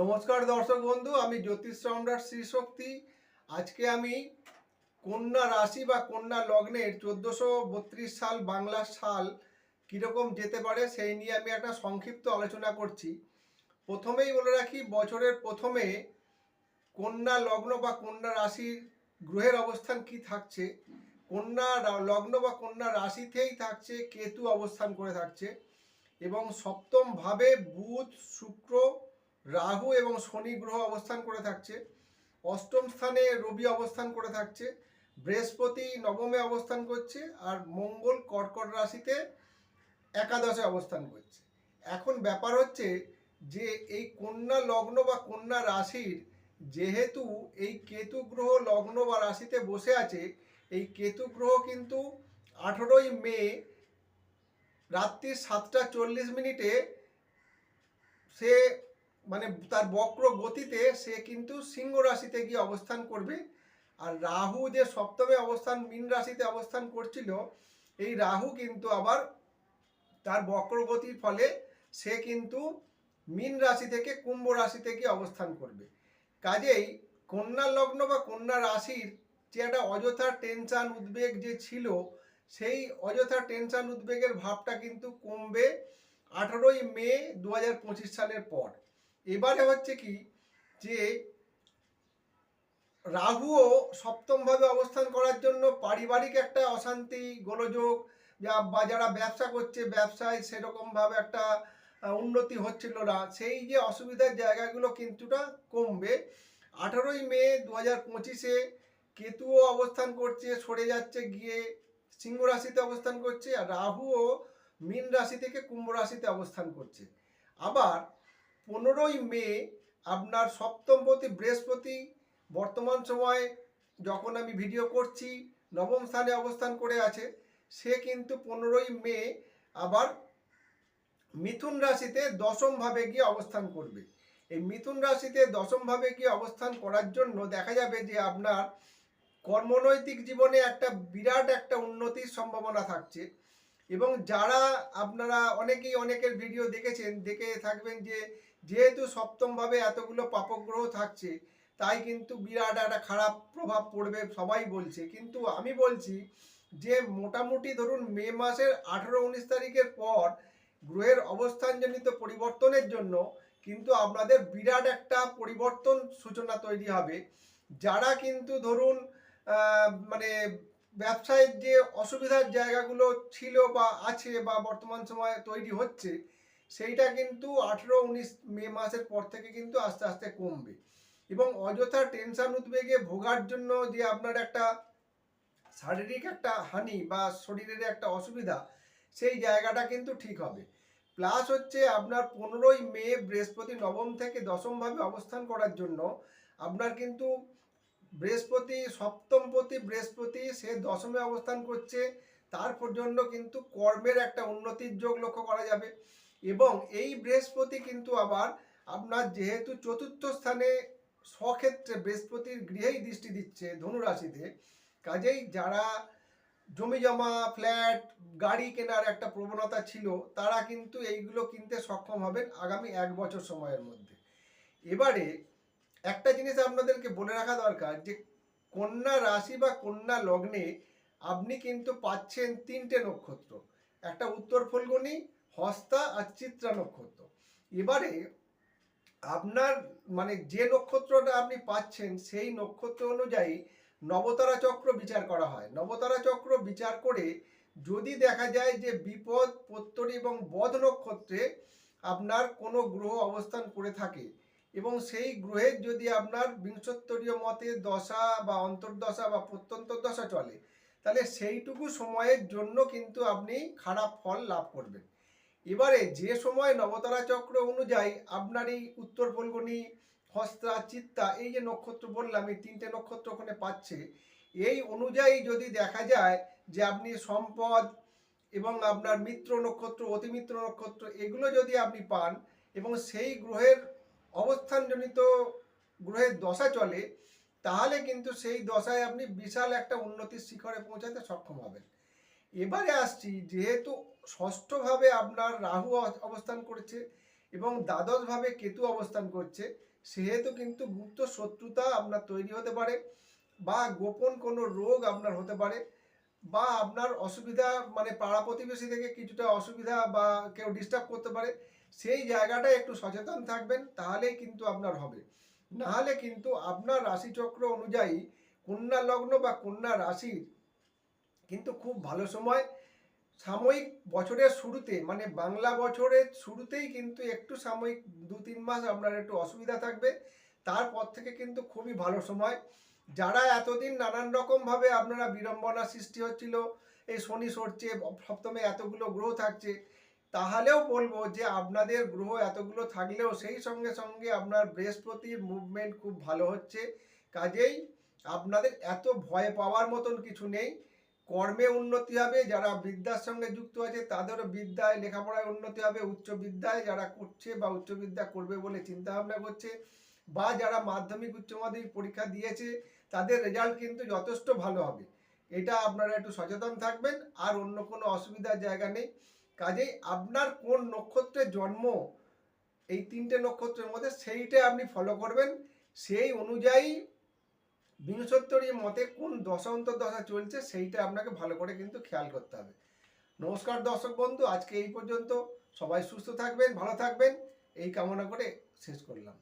নমস্কার দর্শক বন্ধু, আমি জ্যোতিষ সম্রাট শ্রীশক্তি। আজকে আমি কন্যা রাশি বা কন্যা লগ্নের চোদ্দোশো বত্রিশ সাল বাংলা সাল কীরকম যেতে পারে সেই নিয়ে আমি একটা সংক্ষিপ্ত আলোচনা করছি। প্রথমেই বলে রাখি, বছরের প্রথমে কন্যা লগ্ন বা কন্যা রাশির গ্রহের অবস্থান কি থাকছে? কন্যা লগ্ন বা কন্যা রাশিতেই থাকছে, কেতু অবস্থান করে থাকছে এবং সপ্তম ভাবে বুধ, শুক্র রাহু এবং শনি গ্রহ অবস্থান করে থাকছে। অষ্টম স্থানে রবি অবস্থান করে থাকছে। বৃহস্পতি নবমে অবস্থান করছে আর মঙ্গল কর্কট রাশিতে একাদশে অবস্থান করছে। এখন ব্যাপার হচ্ছে যে এই কন্যা লগ্ন বা কন্যা রাশির যেহেতু এই কেতু গ্রহ লগ্ন বা রাশিতে বসে আছে, এই কেতু গ্রহ কিন্তু আঠেরোই মে রাত্রি সাতটা চল্লিশ মিনিটে সে মানে তার বক্র গতিতে সে কিন্তু সিংহ রাশিতে গিয়ে অবস্থান করবে। আর রাহু যে সপ্তমে অবস্থান, মীন রাশিতে অবস্থান করছিল, এই রাহু কিন্তু আবার তার বক্রগতির ফলে সে কিন্তু মীন রাশি থেকে কুম্ভ রাশিতে গিয়ে অবস্থান করবে। কাজেই কন্যা লগ্ন বা কন্যা রাশির যে একটা অযথা টেনশন, উদ্বেগ যে ছিল, সেই অযথা টেনশন, উদ্বেগের ভাবটা কিন্তু কমবে আঠারোই মে দু হাজার পঁচিশ সালের পর। এবারে হচ্ছে কি যে রাহুও সপ্তমভাবে অবস্থান করার জন্য পারিবারিক একটা অশান্তি, গোলযোগ, যা- বা যারা ব্যবসা করছে, ব্যবসায় সেরকমভাবে একটা উন্নতি হচ্ছিল না। সেই যে অসুবিধার জায়গাগুলো কিন্তুটা কমবে। আঠারোই মে দু হাজার পঁচিশে কেতুও অবস্থান করছে, সরে যাচ্ছে গিয়ে সিংহ রাশিতে অবস্থান করছে, আর রাহুও মীন রাশি থেকে কুম্ভ রাশিতে অবস্থান করছে। আবার পনেরোই মে আপনার সপ্তমপতি বৃহস্পতি বর্তমান সময়ে যখন আমি ভিডিও করছি, নবম স্থানে অবস্থান করে আছে, সে কিন্তু পনেরোই মে আবার মিথুন রাশিতে দশম ভাবে গিয়ে অবস্থান করবে। এই মিথুন রাশিতে দশম ভাবে গিয়ে অবস্থান করার জন্য দেখা যাবে যে আপনার কর্মনৈতিক জীবনে একটা বিরাট একটা উন্নতির সম্ভাবনা থাকছে। এবং যারা আপনারা অনেকেই অনেকের ভিডিও দেখেছেন, দেখে থাকবেন যে যেহেতু সপ্তমভাবে এতগুলো পাপগ্রহ থাকছে, তাই কিন্তু বিরাট একটা খারাপ প্রভাব পড়বে সবাই বলছে। কিন্তু আমি বলছি যে মোটামুটি ধরুন মে মাসের আঠেরো উনিশ তারিখের পর গ্রহের অবস্থানজনিত পরিবর্তনের জন্য কিন্তু আপনাদের বিরাট একটা পরিবর্তন সূচনা তৈরি হবে। যারা কিন্তু ধরুন মানে ব্যবসায়ের যে অসুবিধার জায়গাগুলো ছিল বা আছে বা বর্তমান সময়ে তৈরি হচ্ছে, সেইটা কিন্তু আঠেরো উনিশ মে মাসের পর থেকে কিন্তু আস্তে আস্তে কমবে। এবং অযথা টেনশন উদ্বেগে ভোগার জন্য যে আপনার একটা শারীরিক একটা হানি বা শরীরের একটা অসুবিধা, সেই জায়গাটা কিন্তু ঠিক হবে। প্লাস হচ্ছে আপনার পনেরোই মে বৃহস্পতি নবম থেকে দশমভাবে অবস্থান করার জন্য আপনার কিন্তু বৃহস্পতি, সপ্তমপতি, বৃহস্পতি, সে দশমে অবস্থান করছে। তার জন্য কিন্তু কর্মের একটা উন্নতির যোগ লক্ষ্য করা যাবে। এবং এই বৃহস্পতি কিন্তু আবার আপনার যেহেতু চতুর্থ স্থানে স্বক্ষেত্রে বৃহস্পতির গৃহেই দৃষ্টি দিচ্ছে ধনুরাশিতে, কাজেই যারা জমি জমা, ফ্ল্যাট, গাড়ি কেনার একটা প্রবণতা ছিল, তারা কিন্তু এইগুলো কিনতে সক্ষম হবেন আগামী এক বছর সময়ের মধ্যে। এবারে একটা জিনিস আপনাদেরকে বলে রাখা দরকার যে, কন্যা রাশি বা কন্যা লগ্নে আপনি কিন্তু পাচ্ছেন তিনটে নক্ষত্র। একটা উত্তর ফলগুনি, হস্তা আর চিত্রা নক্ষত্র। এবারে আপনার মানে যে নক্ষত্রটা আপনি পাচ্ছেন সেই নক্ষত্র অনুযায়ী নবতারা চক্র বিচার করা হয়। নবতারা চক্র বিচার করে যদি দেখা যায় যে বিপদ প্রত্যরি এবং বধ নক্ষত্রে আপনার কোনো গ্রহ অবস্থান করে থাকে এবং সেই গ্রহের যদি আপনার বিংশোত্তরীয় মতে দশা বা অন্তর্দশা বা প্রত্যন্ত দশা চলে, তাহলে সেইটুকু সময়ের জন্য কিন্তু আপনি খারাপ ফল লাভ করবেন। এবারে যে সময় নবতারা চক্র অনুযায়ী আপনার এই উত্তর ফলগুনি, হস্তা, চিত্তা, এই যে নক্ষত্র বললাম, এই তিনটে নক্ষত্র ওখানে পাচ্ছে, এই অনুযায়ী যদি দেখা যায় যে আপনি সম্পদ এবং আপনার মিত্র নক্ষত্র, অতিমিত্র নক্ষত্র, এগুলো যদি আপনি পান এবং সেই গ্রহের অবস্থানজনিত গ্রহের দশা চলে, তাহলে কিন্তু সেই দশায় আপনি বিশাল একটা উন্নতির শিখরে পৌঁছাতে সক্ষম হবেন। এবারে আসছি, যেহেতু ষষ্ঠভাবে আপনার রাহু অবস্থান করেছে এবং দ্বাদশভাবে কেতু অবস্থান করছে, সেহেতু কিন্তু গুপ্ত শত্রুতা আপনার তৈরি হতে পারে বা গোপন কোনো রোগ আপনার হতে পারে বা আপনার অসুবিধা মানে পাড়া প্রতিবেশী থেকে কিছুটা অসুবিধা বা কেউ ডিস্টার্ব করতে পারে সেই জায়গাটা একটু সচেতন থাকবেন, তাহলেই কিন্তু আপনার হবে। নাহলে কিন্তু আপনার রাশিচক্র অনুযায়ী কন্যা লগ্ন বা কন্যা রাশির কিন্তু খুব ভালো সময়। সাময়িক বছরের শুরুতে মানে বাংলা বছরের শুরুতেই কিন্তু একটু সাময়িক দু তিন মাস আপনার একটু অসুবিধা থাকবে। তারপর থেকে কিন্তু খুবই ভালো সময়। যারা এতদিন নানান রকমভাবে আপনারা বিড়ম্বনা সৃষ্টি হচ্ছিল, এই শনি সরছে, সপ্তমে এতগুলো গ্রহ থাকছে তাহলেও বলব যে আপনাদের গ্রহ এতগুলো থাকলেও সেই সঙ্গে সঙ্গে আপনার বৃহস্পতির মুভমেন্ট খুব ভালো হচ্ছে। কাজেই আপনাদের এত ভয় পাওয়ার মতন কিছু নেই। কর্মে উন্নতি হবে, যারা বিদ্যার সঙ্গে যুক্ত আছে তাদেরও বিদ্যায়, লেখাপড়ায় উন্নতি হবে, উচ্চ বিদ্যায় যারা করছে বা উচ্চ বিদ্যা করবে বলে চিন্তা ভাবনা করছে বা যারা মাধ্যমিক, উচ্চ মাধ্যমিক পরীক্ষা দিয়েছে তাদের রেজাল্ট কিন্তু যথেষ্ট ভালো হবে। এটা আপনারা একটু সচেতন থাকবেন, আর অন্য কোনো অসুবিধার জায়গা নেই। কাজেই আপনার কোন নক্ষত্রে জন্ম, এই তিনটে নক্ষত্রের মধ্যে সেইটা আপনি ফলো করবেন। সেই অনুযায়ী বিংশোত্তরী মতে কোন দশা দশা চলছে সেইটা আপনাকে ভালো করে কিন্তু খেয়াল করতে হবে। নমস্কার দর্শক বন্ধু, আজকে এই পর্যন্ত। সবাই সুস্থ থাকবেন, ভালো থাকবেন। এই কামনা করে শেষ করলাম।